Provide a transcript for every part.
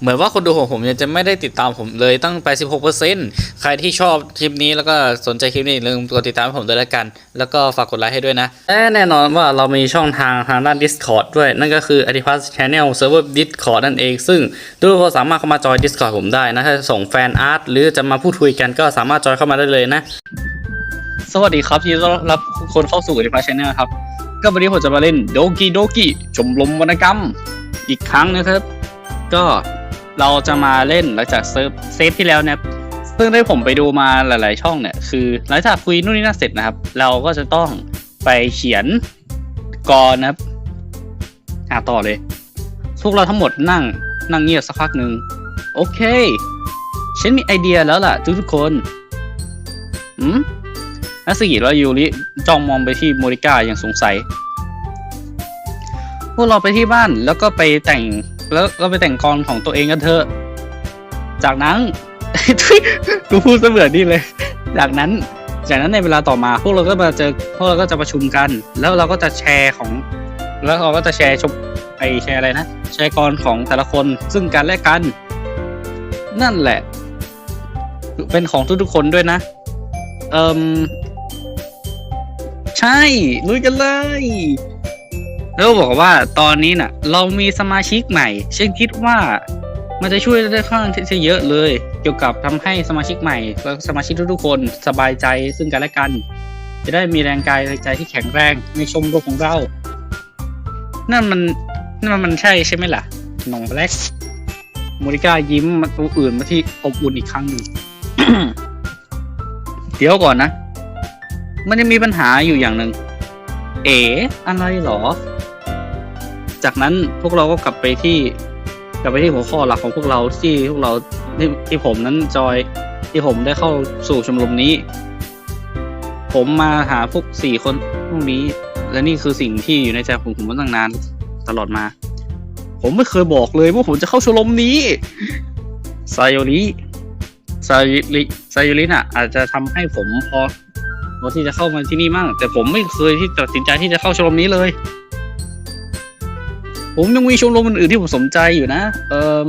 เหมือนว่าคนดูของผมเนี่ยจะไม่ได้ติดตามผมเลยตั้ง86%ใครที่ชอบคลิปนี้แล้วก็สนใจคลิปนี้อย่าลืมกดติดตามให้ผมด้วยแล้วกัน แล้วก็ฝากกดไลค์ให้ด้วยนะและแน่นอนว่าเรามีช่องทางทางด้าน Discord ด้วย นั่นก็คือ a d i p a s Channel Server Discord นั่นเอง ซึ่งทุกคนสามารถเข้ามาจอย Discord ผมได้นะถ้าส่งแฟนอาร์ตหรือจะมาพูดคุยกันก็สามารถจอยเข้ามาได้เลยนะ สวัสดีครับยินดีต้อนรับคนเข้าสู่ a d i p a s Channel ครับ ก็วันนี้ผมจะมาเล่นโดกิโดกิชมรมวรรณกรรม อีกครั้งนะครับ ก็ เราจะมาเล่นหลังจากเซฟเซฟที่แล้วเนะครับซึ่งได้ผมไปดูมาหลาย ๆ ช่องเนี่ยคือหลังจากคุยนู่นนี่นั่นเสร็จนะครับ เราก็จะต้องไปเขียนกรนะครับหาต่อเลยพวกเราทั้งหมดนั่งนั่งเงียบสักพักหนึ่งโอเค ฉันมีไอเดียแล้วล่ะ ทุกทุกคนอืมนัสกิและยูริจ้องมองไปที่โมริก้าอย่างสงสัย พวกเราไปที่บ้านแล้วก็ไปแต่ง แล้วก็ไปแต่งกรของตัวเองกันเถอะ จากนั้นกูพูดเสมือนนี่เลย จากนั้น จากนั้นในเวลาต่อมา พวกเราก็มาเจอพวกเราก็จะประชุมกัน แล้วเราก็จะแชร์ของ แล้วเราก็จะแชร์ชมไอแชร์อะไรนะแชร์กรของแต่ละคนซึ่งกันและกัน นั่นแหละ เป็นของทุกๆคนด้วยนะ เอิมใช่ลุยกันเลย แล้วบอกว่าตอนนี้น่ะ เรามีสมาชิกใหม่ฉันคิดว่ามันจะช่วยได้ค่อนข้างที่เยอะเลย เกี่ยวกับทำให้สมาชิกใหม่และสมาชิกทุกๆคนสบายใจซึ่งกันและกัน จะได้มีแรงกายแรงใจที่แข็งแรงในชมรมของเรา นั่นมันนั่นมันใช่ใช่ไหมล่ะน้องแบล็กโมริก้ายิ้มมาตัวอื่นมาที่อบอุ่นอีกครั้งหนึ่งเดี๋ยวก่อนนะ มันยังมีปัญหาอยู่อย่างหนึ่ง เอ๋อะไรหรอ จากนั้นพวกเราก็กลับไปที่กลับไปที่หัวข้อหลักของพวกเราที่พวกเราที่ที่ผมนั้นจอยที่ผมได้เข้าสู่ชมรมนี้ ผมมาหาพวกสี่คนพวกนี้ และนี่คือสิ่งที่อยู่ในใจผมผมมาตั้งนานตลอดมา ผมไม่เคยบอกเลยว่าผมจะเข้าชมรมนี้ไซโยริไซโยริไซโยริน่ะ อาจจะทำให้ผมพอพอที่จะเข้ามาที่นี่มั่งแต่ผมไม่เคยที่ตัดสินใจที่จะเข้าชมรมนี้เลย ผมยังมีชมรมอื่นๆที่ผมสนใจอยู่นะ เอ่ม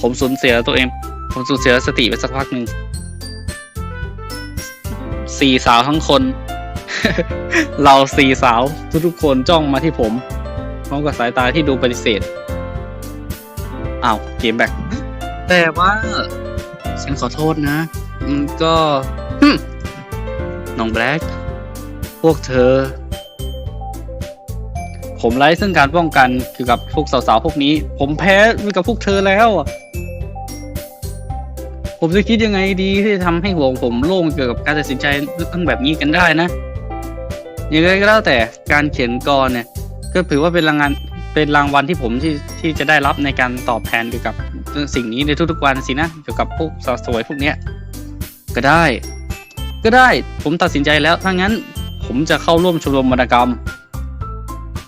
ผมสูญเสียตัวเอง ผมสูญเสียสติไปสักพักหนึ่ง สี่สาวทั้งคน เราสี่สาวทุกๆคนจ้องมาที่ผม พร้อมกับสายตาที่ดูปฏิเสธ อ้าว เกมแบกแต่ว่า ฉันขอโทษนะ ก็น้องแบล็กพวกเธอ ผมไร้ซึ่งการป้องกันเกี่ยวกับพวกสาวๆพวกนี้ ผมแพ้ไปกับพวกเธอแล้วอะผมจะคิดยังไงดีที่จะทำให้หัวของผมโล่งเกี่ยวกับการตัดสินใจเรื่องแบบนี้กันได้นะยังไงก็แล้วแต่การเขียนกรเนี่ย ก็ถือว่าเป็นรางวัลเป็นรางวัลที่ผมที่ที่จะได้รับในการตอบแทนเกี่ยวกับสิ่งนี้ในทุกๆวันสินะเกี่ยวกับพวกสาวสวยพวกเนี้ยก็ได้ ก็ได้ผมตัดสินใจแล้วถ้างั้น ผมจะเข้าร่วมชมรมวรรณกรรม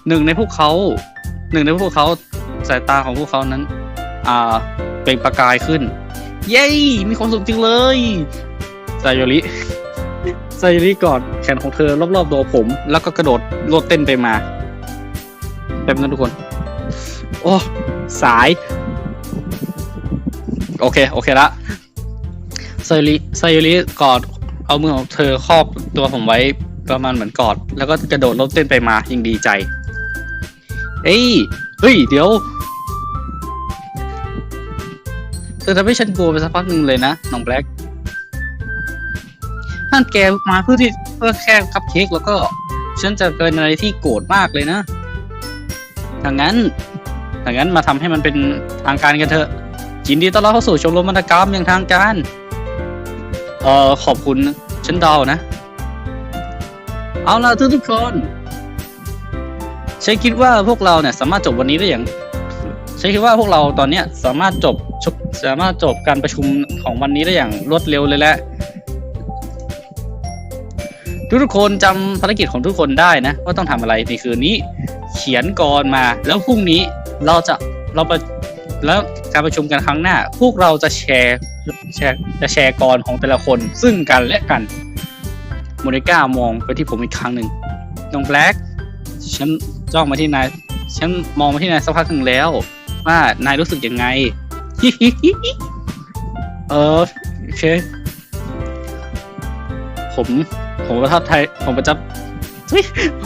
หนึ่งในพวกเขา หนึ่งในพวกเขาสายตาของพวกเขานั้น อ่าเป็นประกายขึ้น เย้ มีความสุขจริงเลยไซโยริไซโยริกอดแขนของเธอรอบๆตัวผม แล้วก็กระโดดโลดเต้นไปมาแป๊บนึงทุกคน โอ้สาย โอเค โอเคละไซโยริไซโยริกอดเอามือของเธอครอบตัวผมไว้ประมาณเหมือนกอด แล้วก็กระโดดโลดเต้นไปมายังดีใจ เอ้ยเฮ้ย เดี๋ยว เธอทำให้ฉันกลัวไปสักพักหนึ่งเลยนะน้องแบล็กนั่นแกมาเพื่อที่เพื่อแค่คัพเค้กแล้วก็ ฉันจะเป็นอะไรที่โกรธมากเลยนะถ้างั้นถ้างั้นมาทำให้มันเป็นทางการกันเถอะยินดีต้อนรับเข้าสู่ชมรมวรรณกรรมอย่างทางการ เอ่อขอบคุณฉันเดานะ เอาล่ะทุกทุกคน ฉันคิดว่าพวกเราเนี่ยสามารถจบวันนี้ได้อย่างฉันคิดว่าพวกเราตอนเนี้ยสามารถจบสามารถจบการประชุมของวันนี้ได้อย่างรวดเร็วเลยแหละทุกทุกคนจำภารกิจของทุกคนได้นะว่าต้องทำอะไรในคืนนี้ เขียนกรมา แล้วพรุ่งนี้เราจะเราไปแล้วการประชุมกันครั้งหน้า พวกเราจะแชร์แชร์จะแชร์กรของแต่ละคน ซึ่งกันและกันโมนิก้ามองไปที่ผมอีกครั้งหนึ่งน้องแบล็กฉัน จ้องมาที่นาย ฉันมองมาที่นายสักพักหนึ่งแล้ว ว่านายรู้สึกยังไง เออโอเค ผม ผมประทับใจผมประทับ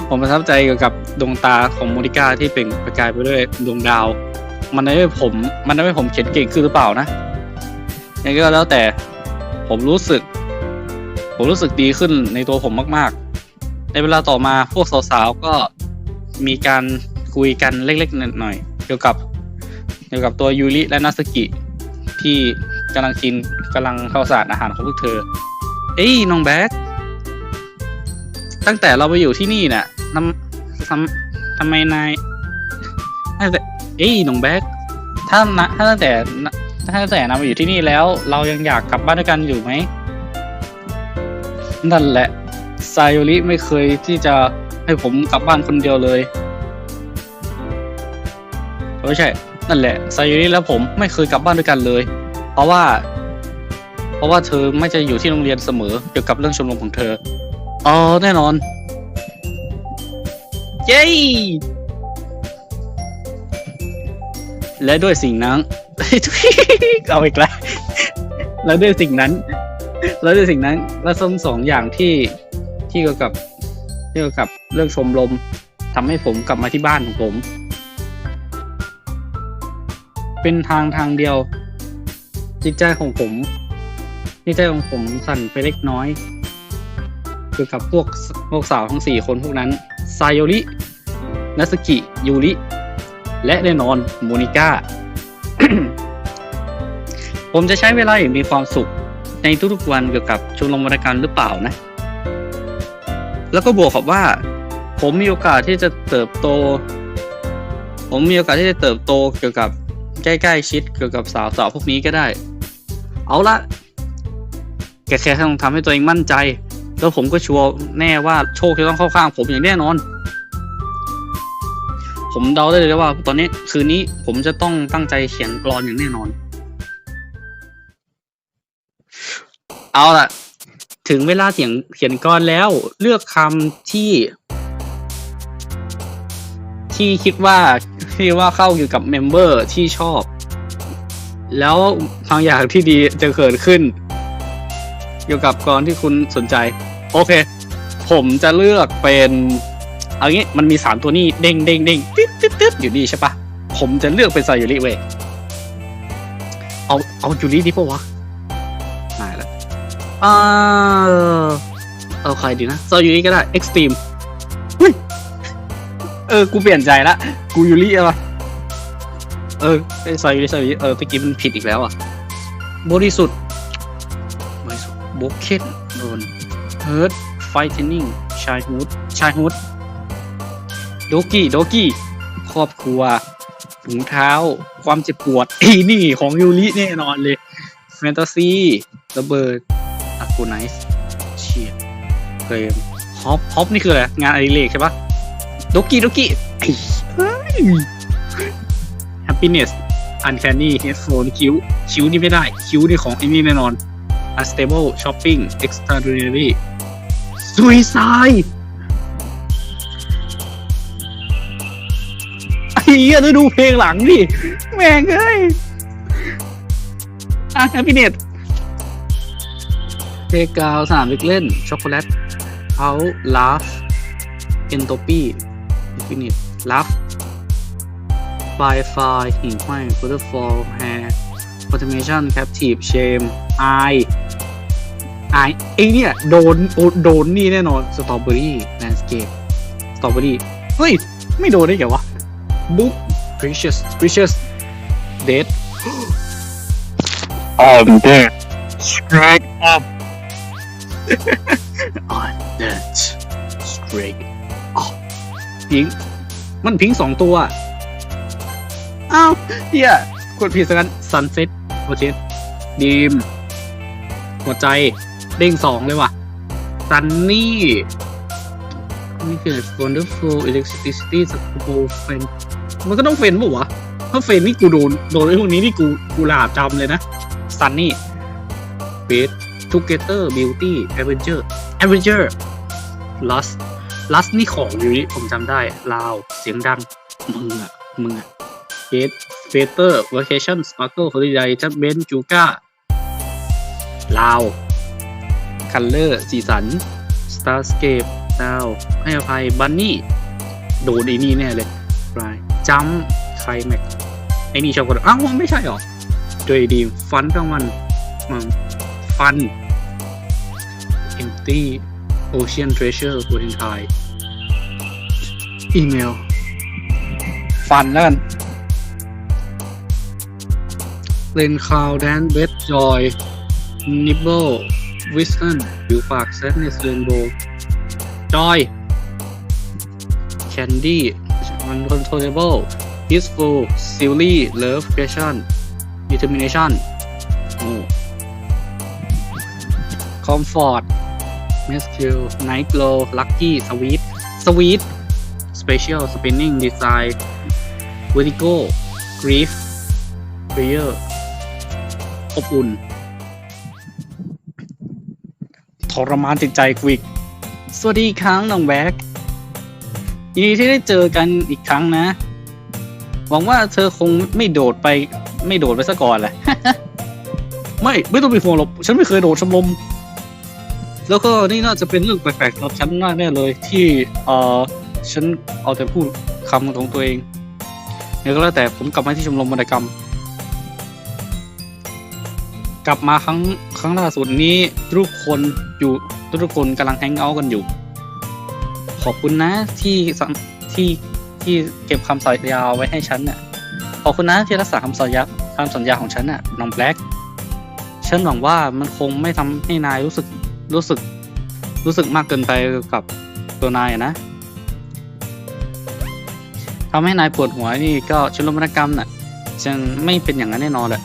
ผมประทับใจเกี่ยวกับดวงตาของโมนิก้าที่เปล่งประกายไปด้วยดวงดาว มันทำให้ผม มันทำให้ผมเขียนเก่งขึ้นหรือเปล่านะยังไงก็แล้วแต่ ผมรู้สึก ผมรู้สึกดีขึ้นในตัวผมมาก ๆ ในเวลาต่อมาพวกสาวๆก็ มีการคุยกันเล็กๆหน่อยๆเกี่ยวกับเกี่ยวกับตัวยูริและนาสกิ ที่กำลังกินกำลังเข้าสารอาหารของพวกเธอ เอ้ยน้องแบ๊กตั้งแต่เราไปอยู่ที่นี่น่ะทำทำทำไมนายตั้งแต่เอ้ยน้องแบ๊กถ้านะถ้าตั้งแต่ถ้าตั้งแต่นายมาอยู่ที่นี่แล้ว เรายังอยากกลับบ้านด้วยกันอยู่ไหมนั่นแหละไซโยริไม่เคยที่จะ ให้ผมกลับบ้านคนเดียวเลยไม่ใช่ นั่นแหละซโยริและผมไม่เคยกลับบ้านด้วยกันเลย เพราะว่า เพราะว่าเธอไม่จะอยู่ที่โรงเรียนเสมอเกี่ยวกับเรื่องชมรมของเธออ๋อแน่นอน เย้และด้วยสิ่งนั้นเอาอีกแล้วแล้วด้วยสิ่งนั้นแล้วด้วยสิ่งนั้น และส้มสองอย่างที่ที่เกี่ยวกับ เกี่ยวกับเรื่องชมรมทำให้ผมกลับมาที่บ้านของผม เป็นทางทางเดียว จิตใจของผมจิตใจของผมสั่นไปเล็กน้อยเกี่ยวกับพวกพวกสาวทั้งสี่คนพวกนั้นไซโยรินัสกิยูริ และแน่นอนโมนิก้า ผมจะใช้เวลาอย่างมีความสุขในทุกๆวันเกี่ยวกับชมรมวรรณกรรมหรือเปล่านะ แล้วก็บวกกับว่า ผมมีโอกาสที่จะเติบโต ผมมีโอกาสที่จะเติบโตเกี่ยวกับใกล้ๆชิดเกี่ยวกับสาวๆพวกนี้ก็ได้ เอาละแค่แค่ต้องทำให้ตัวเองมั่นใจ แล้วผมก็ชัวร์แน่ว่าโชคจะต้องเข้าข้าง ผมอย่างแน่นอน ผมเดาได้เลยว่า ตอนนี้คืนนี้ผมจะต้องตั้งใจเขียนกรอนอย่างแน่นอน เอาล่ะ ถึงเวลาเขียนเขียนกรแล้วเลือกคำที่ ที่คิดว่าที่ว่าเข้าอยู่กับเมมเบอร์ที่ชอบ แล้วบางอย่างที่ดีจะเกิดขึ้น เกี่ยวกับกรที่คุณสนใจ โอเค ผมจะเลือกเป็นเอางี้มันมีสามตัวนี้เด้งเด้งเด้งตึ๊ดตึ๊ดตึ๊ดอยู่นี่ใช่ปะผมจะเลือกเป็นไซยูริเว้ยเอาเอายูริดีปะวะ อ่าเอาใครดีนะไซยูริก็ได้เอ็กซ์ตรีมเฮ้ยเออ กูเปลี่ยนใจละ กูยูริอะวะเออไอไซยูริไซยูริเออเมื่อกี้มันผิดอีกแล้วอะบริสุทธิ์บริสุทธิ์โบเคนโดนเฮิร์ตไฟเทนนิ่งชายฮูดชายฮูดโดกี้โดกี้ครอบครัวถุงเท้า ความเจ็บปวดไอ้นี่ของยูริแน่นอนเลย แฟนตาซีระเบิดอะ กูไนส์เชียเกมฮอปฮอปนี่คืออะไร งานอดิเรกใช่ปะโดกี้โดกี้ไอ้เฮ้ย happiness uncanny headphone คิ้ว คิ้วนี่ไม่ได้ คิ้วนี่ของไอ้นี่แน่นอน unstable shopping extraordinary suicide ไอ้เหี้ยด้ดูเพลงหลังดิ แม่งเอ้ยอะแฮปปี้เน็ตเพ ลงกาวสนามเด็กเล่น ช็อกโกแลตเขาลาฟเอนโทปีแฮปปี้เน็ตลาฟไฟไฟหิ่งห้อยฟูเตอร์ฟอลแฮร์ออโตเมชันแคปทีฟเชมไอไอไอเนี่ย โดนโอโดนนี่แน่นอนสตรอเบอรี่แลนด์สเคปสตรอเบอรี่เฮ้ย ไม่โดนได้ไงวะบุ๊ก precious precious dead I'm dead. Straight up. On that straight up พิง มันพิงสองตัว อ้าวเฮียกดผิดสักกัน sunset โอเคดีมหัวใจ เด้งสองเลยว่ะ ซันนี่นี่คือ wonderful electricity s c o f e n มันก็ต้องเฟนปะวะ ถ้าเฟนนี่กูโดน โดนไอ้พวกนี้นี่กู กูหลาบจำเลยนะ ซันนี่เบส together beauty adventure adventure lust lust นี่ของอยู่นี่ผมจำได้ลาว เสียงดัง มึงอะมึงอะเบสเฟเตอร์เว a เคชั่นสปาร์เกิลฮอลิเดย์จัดเบนจูก้าลาว คัลเลอร์สีสันสตาร์สเคปดาว ให้อภัยบันนี่โดนไอ้นี่แน่เลยรายจัมไคลแม็กไอ้นี่ชอบกดอ้าวไม่ใช่หรอโดยดีฟันกลางวันฟัน empty ocean treasure ตัวทิ้งทาย อีเมล ฟันแล้วกันเลนคาวแดนเบสจอยนิบเบิลวิสตันผิวปากเซนเนสเรนโบจอยแคนดี้มันคอนโทรลเบิลพีซฟูลซิลลี่เลิฟแฟชั่นดีเทอร์มิเนชั่นโอ้คอมฟอร์ต เมสคิลไนท์โกลลัคกี้สวีทสวีท Special Spinning Design Vertigo Grief Prayer อบอุ่นทรมานจิตใจกูอีก สวัสดีครั้งน้องแบ็กยินดีที่ได้เจอกันอีกครั้งนะ หวังว่าเธอคงไม่โดดไป ไม่โดดไปซะก่อนแหละ ไม่ ไม่ต้องไปห่วงหรอก ฉันไม่เคยโดดชมรม แล้วก็นี่น่าจะเป็นเรื่องแปลกๆสำหรับฉันน่าแน่เลยที่เออฉันเอาแต่พูดคำของตัวเองเนี่ยก็แล้วแต่ผมกลับมาที่ชมรมวรรณกรรม กลับมาครั้งครั้งล่าสุดนี้ทุกคนอยู่ทุกคนกำลังแฮงเอาท์กันอยู่ ขอบคุณนะที่สังที่ที่เก็บคำสัญญาไว้ให้ฉันน่ะขอบคุณนะที่รักษาคำสัญญาคำสัญญาของฉันน่ะน้องแบล็กฉันหวังว่ามันคงไม่ทำให้นายรู้สึก รู้สึกรู้สึกมากเกินไปกับตัวนายนะทำให้นายปวดหัวนี่ก็ชมรมวรรณกรรมน่ะฉันไม่เป็นอย่างนั้นแน่นอนแหละ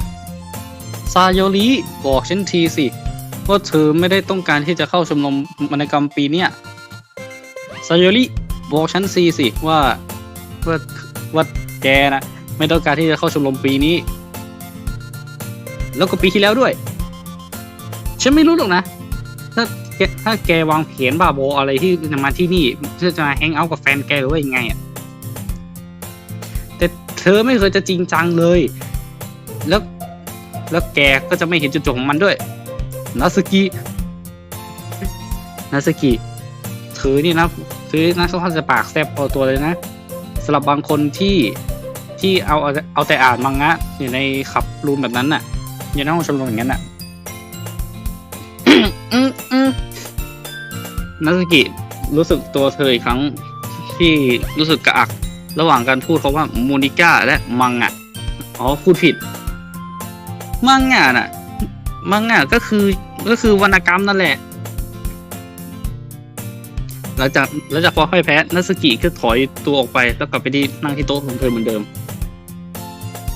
ซาโยริบอกฉันทีสิว่าเธอไม่ได้ต้องการที่จะเข้าชมรมวรรณกรรมปีเนี้ยซาโยริบอกฉันซีสิว่าว่าว่าแกนะไม่ต้องการที่จะเข้าชมรมปีนี้ แล้วก็ปีที่แล้วด้วย ฉันไม่รู้หรอกนะ ถ้าแกถ้าแกวางแผนบ้าบอะไรที่จะมาที่นี่เพื่อจะมาแฮงเอาท์กับแฟนแกหรือว่ายังไงอะแต่เธอไม่เคยจะจริงจังเลย แล้วแล้วแกก็จะไม่เห็นจุดจบของมันด้วยนาสกินาสกิเธอนี่นะเธอนะค่อนข้างจะปากแซบพอตัวเลยนะสำหรับบางคนที่ที่เอาเอาเอาแต่อ่านมังงะอยู่ในขับรูมแบบนั้นน่ะอยู่ในห้องชมรมอย่างนั้นน่ะ อืมอืมนาสกิรู้สึกตัวเธออีกครั้งที่รู้สึกกระอัก ระหว่างการพูดเขาว่าโมนิก้าและมังงะอ๋อพูดผิด มังงะน่ะ มังงะก็คือก็คือวรรณกรรมนั่นแหละ หลังจากหลังจากพอพ่ายแพ้นัสกิก็ถอยตัวออกไปแล้วกลับไปที่นั่งที่โต๊ะของเธอเหมือนเดิม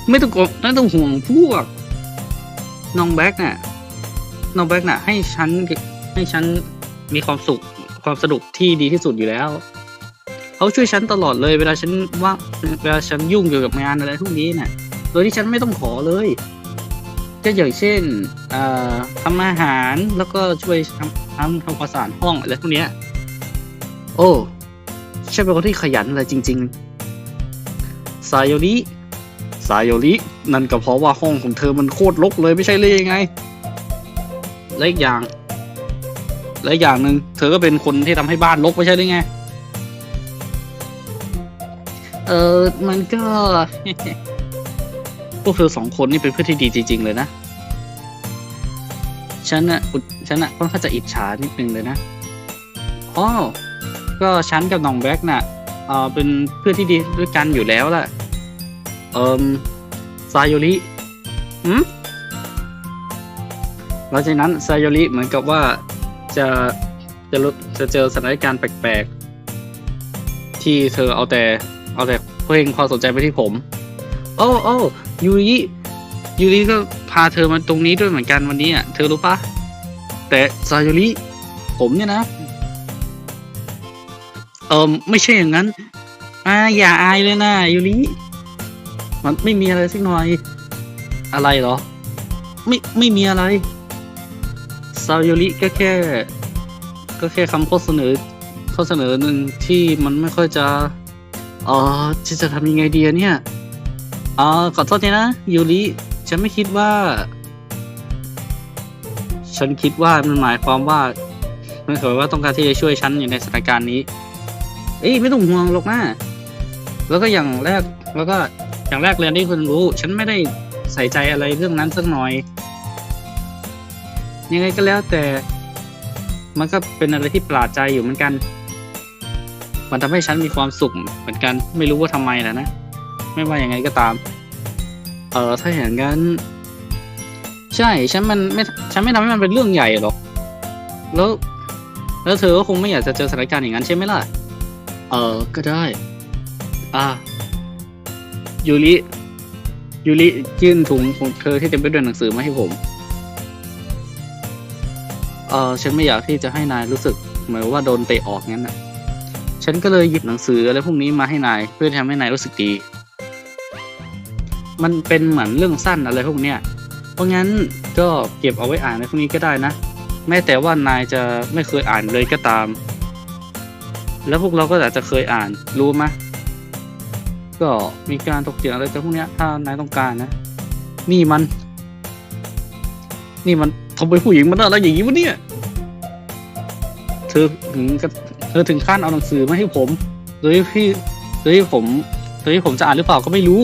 ไม่ต้องกลัวไม่ต้องห่วงพวกน้องแบ็กน่ะ น้องแบกน่ะให้ฉันให้ฉันมีความสุขความสนุกที่ดีที่สุดอยู่แล้ว เขาช่วยฉันตลอดเลยเวลาฉันว่าเวลาฉันยุ่งเกี่ยวกับงานอะไรพวกนี้น่ะ โดยที่ฉันไม่ต้องขอเลยก็อย่างเช่นทำอาหารแล้วก็ช่วยทำทำทำความสะอาดห้องอะไรพวกนี้โอ้ฉันเป็นคนที่ขยันเลยจริงๆซายโยริซายโยรินั่นก็เพราะว่าห้องของเธอมันโคตรรกเลยไม่ใช่เลยยังไง และอีกอย่าง และอีกอย่างหนึ่งเธอก็เป็นคนที่ทำให้บ้านรกไม่ใช่หรือไง เออมันก็ พวกเธอสองคนนี่เป็นเพื่อนที่ดีจริง ๆ เลยนะ ฉันน่ะอุดฉันน่ะค่อนข้างจะอิจฉานิดนึงเลยนะอ๋อก็ฉันกับน้องแบ็กน่ะเออเป็นเพื่อนที่ดีด้วยกันอยู่แล้วล่ะ เอิมซายโยริหืม หลังจากนั้นไซโยริเหมือนกับว่าจะจะรจะเจอสถานการณ์แปลกๆ ที่เธอเอาแต่เอาแต่เพ่งความสนใจไปที่ผม โอ้โอ้ยูริยูริก็พาเธอมาตรงนี้ด้วยเหมือนกันวันนี้อะเธอรู้ปะแต่ไซายูริผมเนี่ยนะเออไม่ใช่อย่างนั้นอ่าอย่าอายเลยนะยูริมันไม่มีอะไรสักหน่อย อะไรเหรอ ไม่ไม่มีอะไร ซาโยริก็แค่ ก็แค่คำข้อเสนอข้อเสนอหนึ่งที่มันไม่ค่อยจะเออจะจะทำยังไงดีอะเนี่ยอ๋อขอโทษทีนะยูริฉันไม่คิดว่า ฉันคิดว่ามันหมายความว่ามันหมายว่าต้องการที่จะช่วยฉันอยู่ในสถานการณ์นี้ เอ้ยไม่ต้องห่วงหรอกนะแล้วก็อย่างแรกแล้วก็อย่างแรกเลยที่คุณรู้ ฉันไม่ได้ใส่ใจอะไรเรื่องนั้นสักหน่อย ยังไงก็แล้วแต่มันก็เป็นอะไรที่ประหลาดใจอยู่เหมือนกัน มันทำให้ฉันมีความสุขเหมือนกันไม่รู้ว่าทำไมนะนะไม่ว่าอย่างไงก็ตาม เออถ้าอย่างนั้น ใช่ฉันมันไม่ฉันไม่ทำให้มันเป็นเรื่องใหญ่หรอกแล้ว แล้วเธอก็คงไม่อยากจะเจอสถานการณ์อย่างนั้นใช่ไหมล่ะ เออก็ได้ อ่ายูริยูริยื่นถุงของเธอที่เต็มไปด้วยหนังสือมาให้ผม เออฉันไม่อยากที่จะให้นายรู้สึกเหมือนว่าโดนเตะออกงั้นนะฉันก็เลยหยิบหนังสืออะไรพวกนี้มาให้นาย เพื่อทำให้นายรู้สึกดี มันเป็นเหมือนเรื่องสั้นอะไรพวกเนี้ย เพราะงั้นก็เก็บเอาไว้อ่านในพวกนี้ก็ได้นะ แม้แต่ว่านายจะไม่เคยอ่านเลยก็ตาม แล้วพวกเราก็อาจจะเคยอ่านรู้ไหมก็มีการตกเถียงอะไรกันพวกเนี้ย ถ้านายต้องการนะ นี่มัน นี่มันทำไมผู้หญิงมันน่ารักอย่างนี้วะเนี่ย ถึงเธอถึงขั้นเอาหนังสือมาให้ผมโดยพี่โดยผมโดยผมจะอ่านหรือเปล่าก็ไม่รู้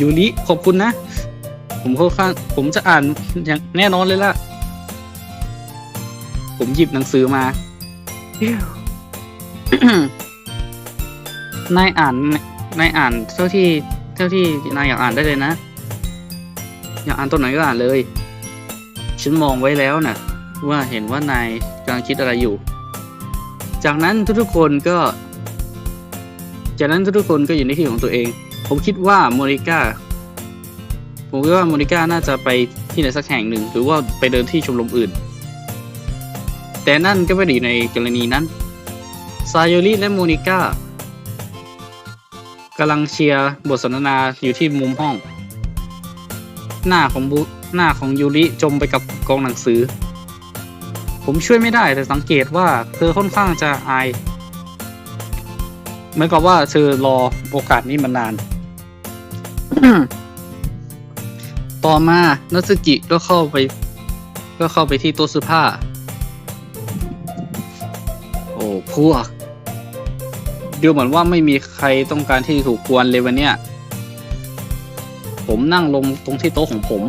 ยูริขอบคุณนะ ผมค่อนข้างผมจะอ่านอย่างแน่นอนเลยล่ะ ผมหยิบหนังสือมานายอ่านนายอ่านเท่าที่ เท่าที่นายอยากอ่านได้เลยนะ อยากอ่านตัวไหนก็อ่านเลย ฉันมองไว้แล้วนะ่ะ ว่าเห็นว่านายกำลังคิดอะไรอยู่ จากนั้นทุกๆคนก็ จากนั้นทุกๆคนก็อยู่ในที่ของตัวเอง ผมคิดว่าโมนิก้าผมคิดว่าโมนิก้าน่าจะไปที่ไหนสักแห่งหนึ่ง หรือว่าไปเดินที่ชมรมอื่น แต่นั่นก็ไม่ได้อยู่ในกรณีนั้นซายโยริและโมนิก้ากำลังเชียร์บทสนทนาอยู่ที่มุมห้อง หน้าของบุหน้าของยูริจมไปกับกองหนังสือ ผมช่วยไม่ได้แต่สังเกตว่าเธอค่อนข้างจะอายเหมือนกับว่าเธอรอโอกาสนี้มานาน ต่อมานัตสึกิก็เข้าไป ก็เข้าไปที่โต๊ะเสื้อผ้า โอ้พวกดูเหมือนว่าไม่มีใครต้องการที่ถูกกวนเลยวันเนี้ย ผมนั่งลงตรงที่โต๊ะของผม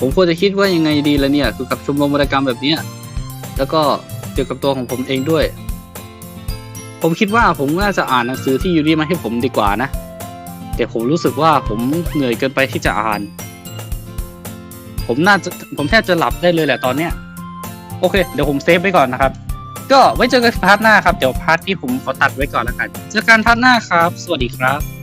ผมควรจะคิดว่ายังไงดีละเนี่ยคือกับชมรมวรรณกรรมแบบเนี้ยแล้วก็เกี่ยวกับตัวของผมเองด้วย ผมคิดว่าผมน่าจะอ่านหนังสือที่ยูริมาให้ผมดีกว่านะ แต่ผมรู้สึกว่าผมเหนื่อยเกินไปที่จะอ่าน ผมน่าจะผมแทบจะหลับได้เลยแหละตอนเนี้ย โอเค เดี๋ยวผมเซฟไว้ก่อนนะครับ ก็ไว้เจอกันพาร์ทหน้าครับ เดี๋ยวพาร์ทที่ผมขอตัดไว้ก่อนแล้วกัน เจอกันพาร์ทหน้าครับ สวัสดีครับ